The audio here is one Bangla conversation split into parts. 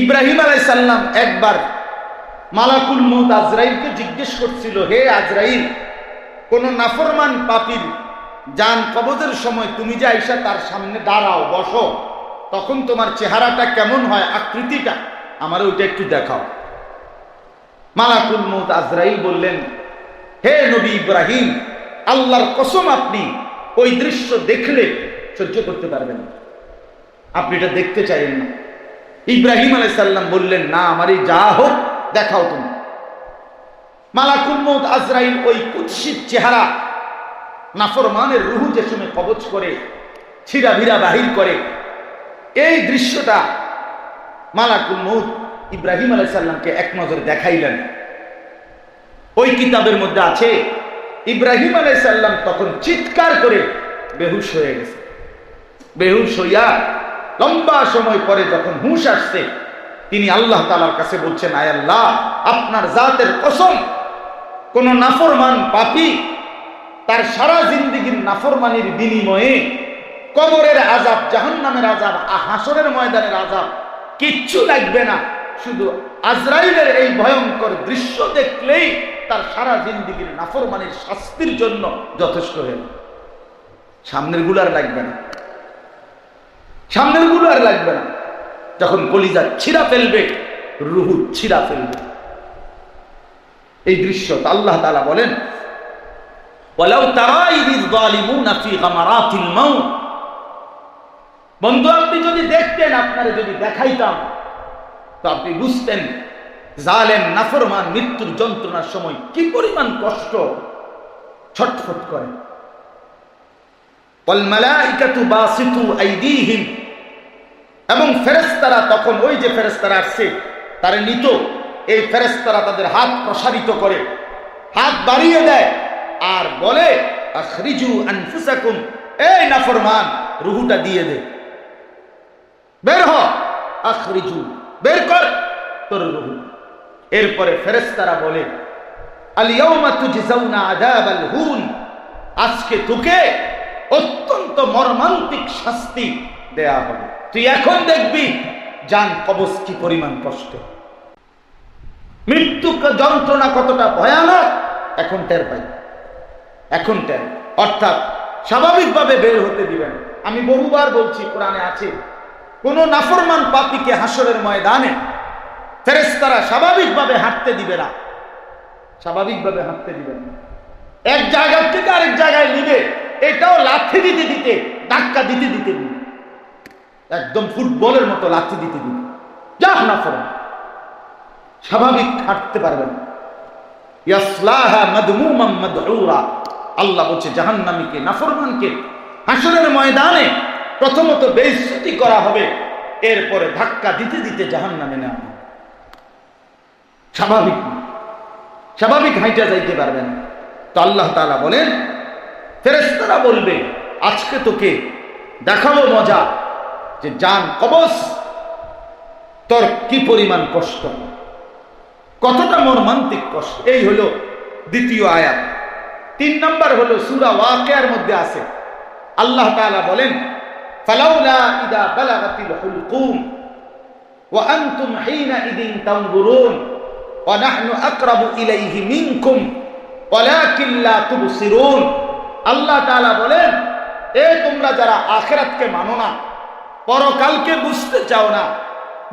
ইব্রাহিম আলাইসাল্লাম একবার মালাকুল মৌত আজরাইলকে জিজ্ঞেস করছিল, হে আজরাইল, কোন নাফরমান পাপির যান কবজের সময় তুমি যে আইসা তার সামনে দাঁড়াও, বসো, তখন তোমার চেহারাটা কেমন হয়, আকৃতিটা আমার ওইটা একটু দেখাও মালাকুল মৌত আজরাইল বললেন, হে নবী ইব্রাহিম, আল্লাহর কসম আপনি ওই দৃশ্য দেখলে সহ্য করতে পারবেন। আপনি এটা দেখতে চাইেন না ইব্রাহিম আলাইসাল্লাম বললেন, না, আমার এই যা হোক, দেখাও তুমি। মালাকুল মৌত আজরাইল ওই কুৎসিত চেহারা, নাফরমানের রুহু যে সময় কবচ করে ছিঁড়া ভিড়া বাহির করে, এই দৃশ্যটা মালাকুল মৌত ইব্রাহিম আলাইসাল্লামকে এক নজর দেখাইলেন। ওই কিতাবের মধ্যে আছে, ইব্রাহিম আলাইসাল্লাম তখন চিৎকার করে বেহুশ হয়ে গেছে। বেহুশ হইয়া লম্বা সময় পরে যখন হুঁশ আসছে, তিনি আল্লাহ তালার কাছে বলছেন, আয় আল্লাহ, আপনার জাতের কসম, কোন নাফরমান পাপি তার সারা জিন্দিগির নাফরমানির বিনিময়ে কবরের আজাব জাহান্নামের আজাব হাসরের ময়দানের আজাব কিচ্ছু লাগবে না শুধু আজরাইলের এই ভয়ঙ্কর দৃশ্য দেখলেই তার সারা জিন্দিগির নাফরমানির শাস্তির জন্য যথেষ্ট হয়ে। সামনেরগুলো আর লাগবে না সামনেরগুলো আর লাগবে না। যখন কলিজা ছিঁড়া ফেলবে, রুহু ছিঁড়া ফেলবে। এই দৃশ্য আল্লাহ তালা বলেন বলেও তারাই বন্ধু, আপনি যদি দেখতেন, আপনার যদি দেখাইতাম, তো আপনি বুঝতেন, জালেম, নাফরমান মৃত্যুর যন্ত্রণার সময় কি পরিমাণ কষ্ট ছটফট করে। পলমালাইকাতু বাসিতু আইদিহিম এবং ফেরেস্তারা তখন ওই যে ফেরেস্তারা আসছে, তারা নিত। এই ফেরেস্তারা তাদের হাত প্রসারিত করে, হাত বাড়িয়ে দেয় আর বলে এই নাফরমান, রুহুটা দিয়ে দে। বের বের কর তোর রুহু। এরপরে ফেরেস্তারা বলে আজকে তোকে অত্যন্ত মর্মান্তিক শাস্তি দেয়া হবে। তুই এখন দেখবি, জান কবচ কি পরিমাণ কষ্ট। মৃত্যু যন্ত্রণা কতটা ভয়ানক, এখন টের পাই। এখন টের। অর্থাৎ স্বাভাবিকভাবে বের হতে দিবেন। আমি বহুবার বলছি, কোরআনে আছে, কোন নাফরমান পাপীকে হাসরের ময়দানে ফেরেস্তারা স্বাভাবিকভাবে হাঁটতে দিবে না। স্বাভাবিকভাবে হাঁটতে দিবে না। এক জায়গা থেকে আরেক জায়গায় নিবে। এটাও লাথি দিতে দিতে, ধাক্কা দিতে দিতে দিবে একদম ফুটবলের মতো লাথি দিতে দিতে। যা না ফেরা। স্বাভাবিক হাঁটতে পারবে আল্লাহ বলছে, জাহান্নামীকে, নাফরমানকে, হাসরের ময়দানে প্রথমত বেইজ্জতি করা হবে, এরপরে ধাক্কা দিতে দিতে জাহান্নামে নেওয়া হবে। স্বাভাবিক স্বাভাবিক হাইটা যাইতে পারবে না। তো আল্লাহ তাআলা বলেন, ফেরেশতারা বলবে, আজকে তোকে দেখাবো মজা। যে জান কবস তোর কি পরিমাণ কষ্ট? কতটা মর্মান্তিক কষ্ট? এই হলো দ্বিতীয় আয়াত। তিন নম্বর হলো সুরা ওয়াকিয়ার মধ্যে আছে। আল্লাহ তাআলা বলেন, ফালাউলা ইদা আকরাবু আল্লাহ বলেন, এ তোমরা যারা আখিরাতকে মানো না পরকালকে বুঝতে চাও না,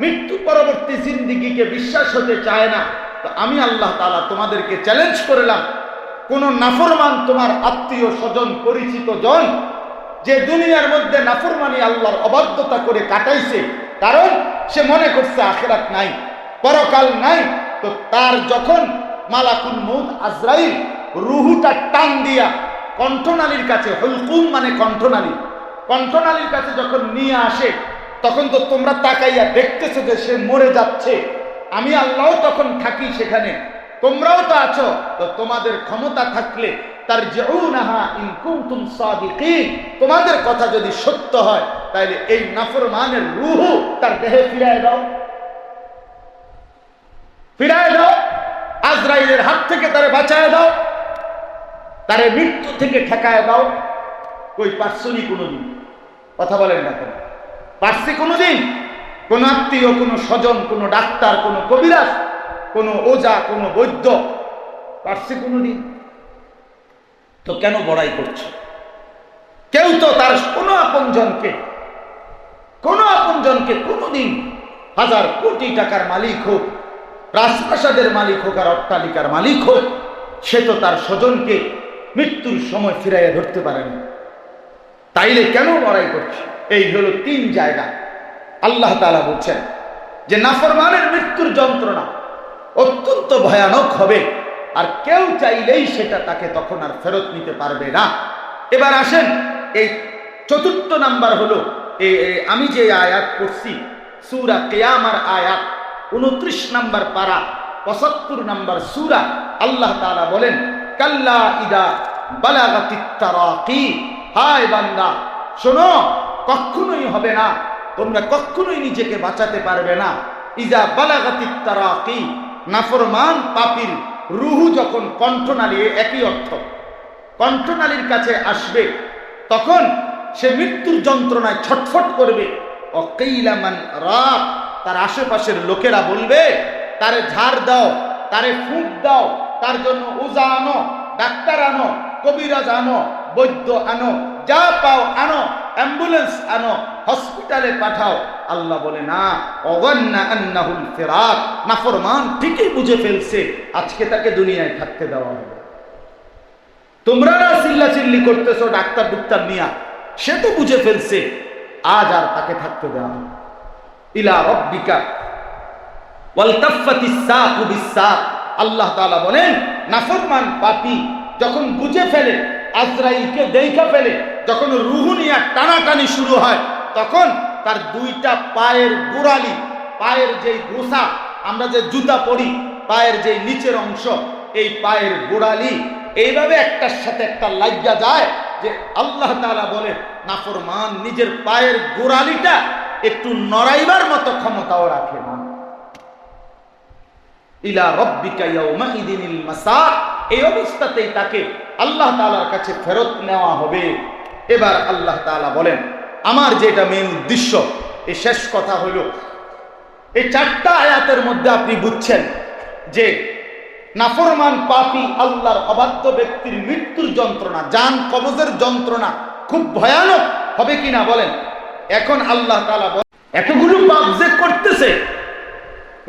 মৃত্যু পরবর্তী জিন্দিগিকে বিশ্বাস হতে চায় না, তো আমি আল্লাহ তালা তোমাদেরকে চ্যালেঞ্জ করলাম। কোন নাফরমান তোমার আত্মীয় স্বজন, পরিচিত জন, যে দুনিয়ার মধ্যে নাফরমানি আল্লাহর অবাধ্যতা করে কাটাইছে, কারণ সে মনে করছে আখেরাত নাই, পরকাল নাই, তো তার যখন মালাকুল মৌত আজরাইল রুহুটা টান দিয়া কণ্ঠনালীর কাছে হলকুম মানে কণ্ঠনালী কণ্ঠনালীর কাছে যখন নিয়ে আসে, তখন তো তোমরা তাকাইয়া দেখতেছো যে সে মরে যাচ্ছে। আমি আল্লাহ তখন থাকি সেখানে, তোমরাও তো আছো। তো তোমাদের ক্ষমতা থাকলে তার তোমাদের কথা যদি সত্য হয় তাহলে এই নাফরমানের রুহু তার দেহে ফিরায় দাও। ফিরায় দাও, আজরাইলের হাত থেকে তারে বাঁচায় দাও, তারে মৃত্যু থেকে ঠেকায় দাও। কই পারছনি কোনোদিন? কথা বলেন না কেন? পারছি কোনোদিন কোনো আত্মীয়, কোনো স্বজন, কোনো ডাক্তার, কোনো কবিরাজ, কোনো ওজা, কোনো বৈদ্য পারছে কোনো দিন তো কেন বড়াই করছে? কেউ তো তার কোনো আপনজনকে কোনো আপনজনকে কোনোদিন হাজার কোটি টাকার মালিক হোক, রাজপ্রাসাদের মালিক হোক আর অট্টালিকার মালিক হোক, সে তো তার স্বজনকে মৃত্যুর সময় ফিরাইয়া ধরতে পারে না। তাইলে কেন লড়াই করছে? এই হলো তিন জায়গা। আল্লাহ তালা বলছেন যে নাফরমানের মৃত্যুর যন্ত্রণা অত্যন্ত ভয়ানক হবে, আর কেউ চাইলেই সেটা তাকে তখন আর ফেরত নিতে পারবে না। এবার আসেন, এই চতুর্থ নাম্বার হলো আমি যে আয়াত করছি সুরা কেয়ামার আয়াত, উনত্রিশ নাম্বার পারা, পঁচাত্তর নাম্বার সুরা, আল্লাহ তাআলা বলেন, কাল্লা ইদা বালাগাতিত্তারাকি হায় বান্দা, শোনো, কখনোই হবে না। তোমরা কখনোই নিজেকে বাঁচাতে পারবে না। ইজা বালাগাতিত্তারাকি নাফরমান পাপির রুহু যখন কণ্ঠনালী একই অর্থ, কণ্ঠনালীর কাছে আসবে, তখন সে মৃত্যুর যন্ত্রণায় ছটফট করবে। অকেইলামান রাত, তার আশেপাশের লোকেরা বলবে, তারে ঝাড় দাও, তারে ফুঁক দাও, তার জন্য উজা আনো, ডাক্তার আনো, কবিরাজ আনো বৈদ্য আনো, যা পাও আনো, অ্যাম্বুলেন্স আনো, হসপিটালে পাঠাও। আল্লাহ বলে, না অগন্না আন্নাহুল নাফরমান ঠিকই বুঝে ফেলছে, আজকে তাকে দুনিয়ায় থাকতে দেওয়া হবে। তোমরা না চিল্লা চিল্লি করতেছো ডাক্তার ডুক্তার নিয়া, সে তো বুঝে ফেলছে, আজ আর তাকে থাকতে দেওয়া হবে। ইলা রব্বিকা আল্লাহ তাআলা বলেন, নাফরমান পাপী যখন বুঝে ফেলে আজরাইলকে দেখা ফেলে যখন রুহু নিয়া টানাটানি শুরু হয়, তখন তার দুইটা পায়ের গোড়ালি, পায়ের যেই গোসা, আমরা যে জুতা পরি, পায়ের যে নিচের অংশ, এই পায়ের গোড়ালি, এইভাবে একটার সাথে একটা লাগিয়া যায় যে আল্লাহ তালা বলে নাফরমান নিজের পায়ের গোড়ালিটা একটু নড়াইবার মতো ক্ষমতাও রাখে না। ইলা রব্বিকা ইয়াউমাইদিনিল মাসা, এই অবস্থাতেই তাকে আল্লাহ তালার কাছে ফেরত নেওয়া হবে। এবার আল্লাহ তাআলা বলেন, আমার যেটা মেন উদ্দেশ্য এই শেষ কথা হলো এই চারটা আয়াতের মধ্যে আপনি বুঝছেন যে নাফরমান পাপী আল্লাহর অবাধ্য ব্যক্তির মৃত্যুর যন্ত্রণা জান কবজের যন্ত্রণা খুব ভয়ানক, হবে কিনা বলেন? এখন আল্লাহ বলেন, এতগুলো পাপ যে করতেছে,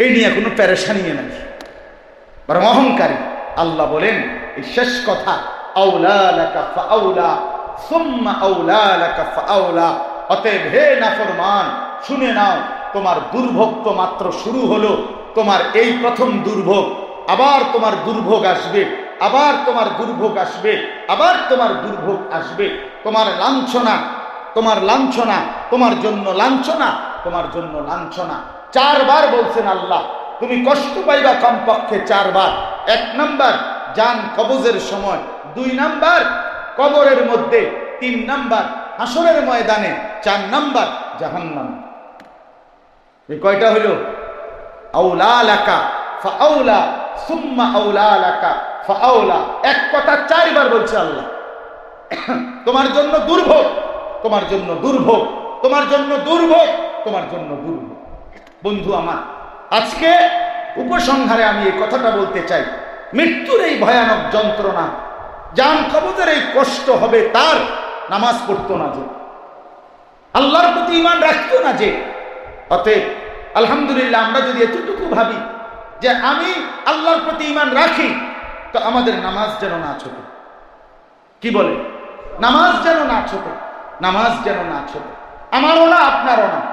এই নিয়ে কোনো প্যারেশানি নাই। বরং অহংকারী। আল্লাহ বলেন, এই শেষ কথা আউলা লাকা ফাআউলা সুম্মা আউলা লাকা ফাআউলা অতএব হে নাফরমান, শুনে নাও, তোমার দুর্ভোগ মাত্র শুরু হলো, তোমার এই প্রথম দুর্ভোগ। আবার তোমার দুর্ভোগ আসবে, আবার তোমার দুর্ভোগ আসবে, আবার তোমার দুর্ভোগ আসবে। তোমার লাঞ্ছনা তোমার লাঞ্ছনা, তোমার জন্য লাঞ্ছনা, তোমার জন্য লাঞ্ছনা। চারবার বলছেন আল্লাহ, তুমি কষ্ট পাইবা কমপক্ষে চারবার। এক নাম্বার জান কবজের সময়। দুই নাম্বার, কবরের মধ্যে। তিন নাম্বার, হাসরের ময়দানে। চার নাম্বার, জাহান্নাম। এই কয়টা হইল? আউলা লাকা ফাআউলা, সুম্মা আউলা লাকা ফাআউলা। এক কথা চারবার বলছে আল্লাহ। তোমার জন্য দুর্ভোগ, তোমার জন্য দুর্ভোগ, তোমার জন্য দুর্ভোগ, তোমার জন্য দুর্ভোগ। বন্ধু আমার, আজকে উপসংহারে আমি এই কথাটা বলতে চাই। মৃত্যুর এই ভয়ানক যন্ত্রণা, জান কবজের এই কষ্ট হবে তার, নামাজ পড়তো না যে। আল্লাহর প্রতি ইমান রাখতো না যে। অতএব, আলহামদুলিল্লাহ, আমরা যদি এতটুকু ভাবি যে আমি আল্লাহর প্রতি ইমান রাখি, তো আমাদের নামাজ যেন না ছোটে। কি বলে? নামাজ যেন না ছোট, নামাজ যেন না ছোট। আমারও না, আপনারও না।